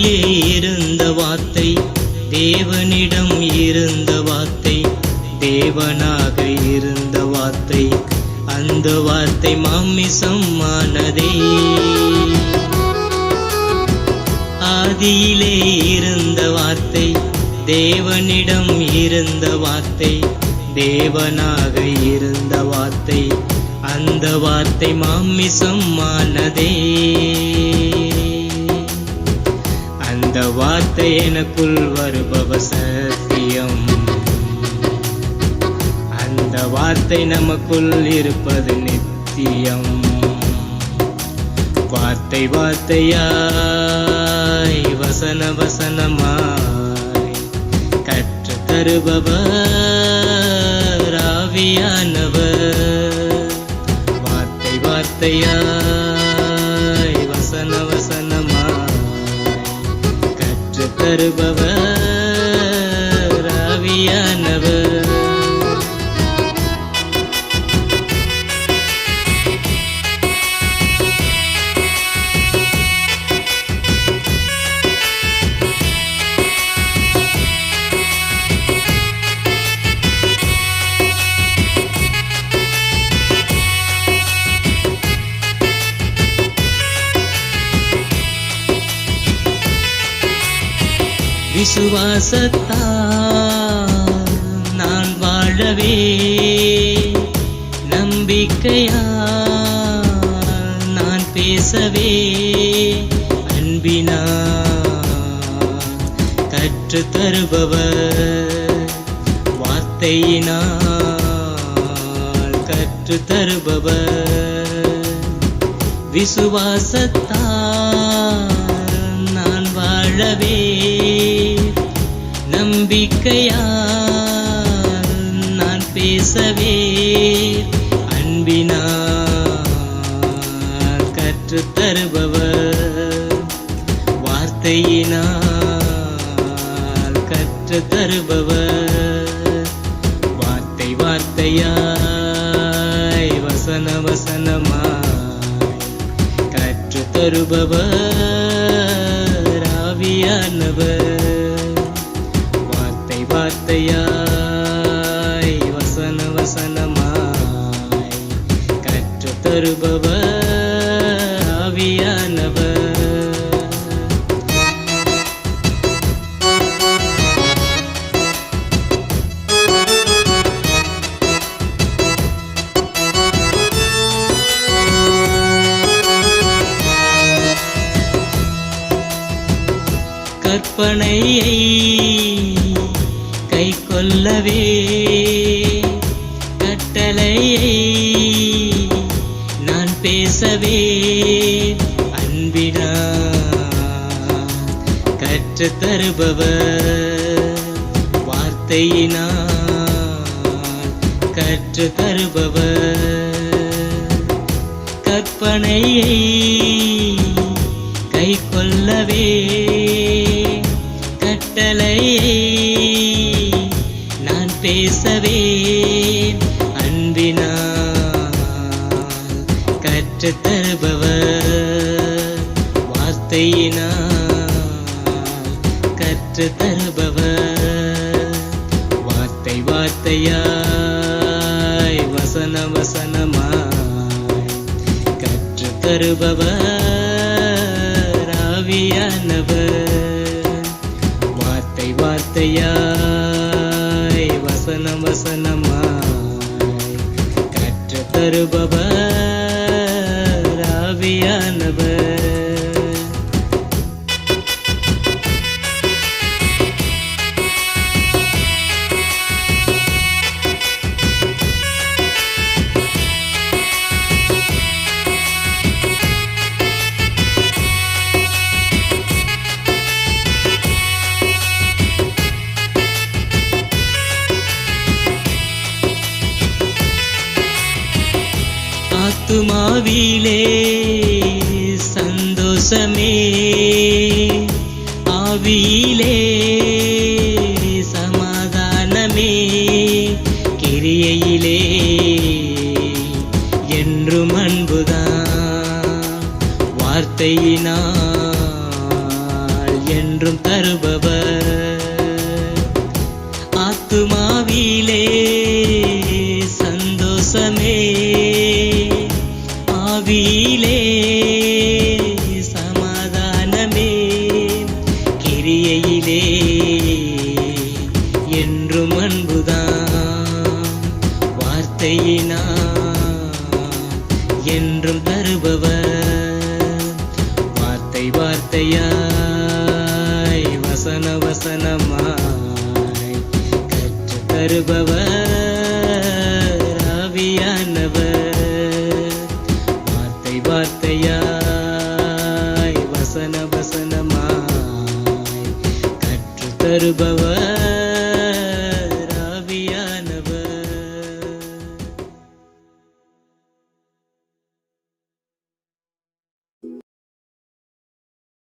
உலகிலே இருந்த வார்த்தை தேவனிடம் இருந்த வார்த்தை தேவனாக இருந்த வார்த்தை அந்த வார்த்தை மாமிசமானதே ஆதியிலே இருந்த வார்த்தை தேவனிடம் இருந்த வார்த்தை தேவனாக இருந்த வார்த்தை அந்த வார்த்தை மாமிசமானதே அந்த வார்த்தை எனக்குள் வருபவ சத்தியம். அந்த வார்த்தை நமக்குள் இருப்பது நித்தியம். வார்த்தை வார்த்தையாய் வசன வசனமாய் கற்று தருபவர் ஆவியானவர். வார்த்தை வார்த்தையாய் தருபவர் விசுவாசத்தால் நான் வாழவே நம்பிக்கையால் நான் பேசவே அன்பினா கற்று தருபவர் வார்த்தையினால் கற்று தருபவர் விசுவாசத்தால் வாழவே. நம்பிக்கையால் நான் பேசவே. அன்பினால் கற்று தருபவர். வார்த்தையினால் கற்று தருபவர். வார்த்தை வார்த்தையாய் வசன வசனமாய் கற்று தருபவர். ஆவியானவர் வார்த்தை வார்த்தையா? கற்பனையை கை கொள்ளவே கட்டளையை நான் பேசவே அன்பினா கற்று தருபவர் வார்த்தையினால் கற்று தருபவர். கற்பனையை கை கொள்ளவே கட்டளையை நான் பேசவே அன்பினால் கற்று தருபவர் வார்த்தையினால் கற்று தருபவர் வார்த்தை வார்த்தையாய் வசன வசனமாய். கற்று தருபவர் ஆவியானவர் வார்த்தையாய் வசனம் வசனமாய் கற்று தருபவர் ஆவியானவர். ஆவிலே சந்தோஷமே. ஆவியிலே சமாதானமே. கிரியையிலே என்றும் அன்புதான். வார்த்தையினால் என்றும் தருபவர். ஆத்துமாவிலே சந்தோஷமே. ஆவியிலே சமாதானமே கிரியையிலே என்றும் அன்புதான் வார்த்தையினா என்றும் தருபவர். வார்த்தை வார்த்தையாய் வசன வசனமாய் கற்று தருபவர். தருபவர்.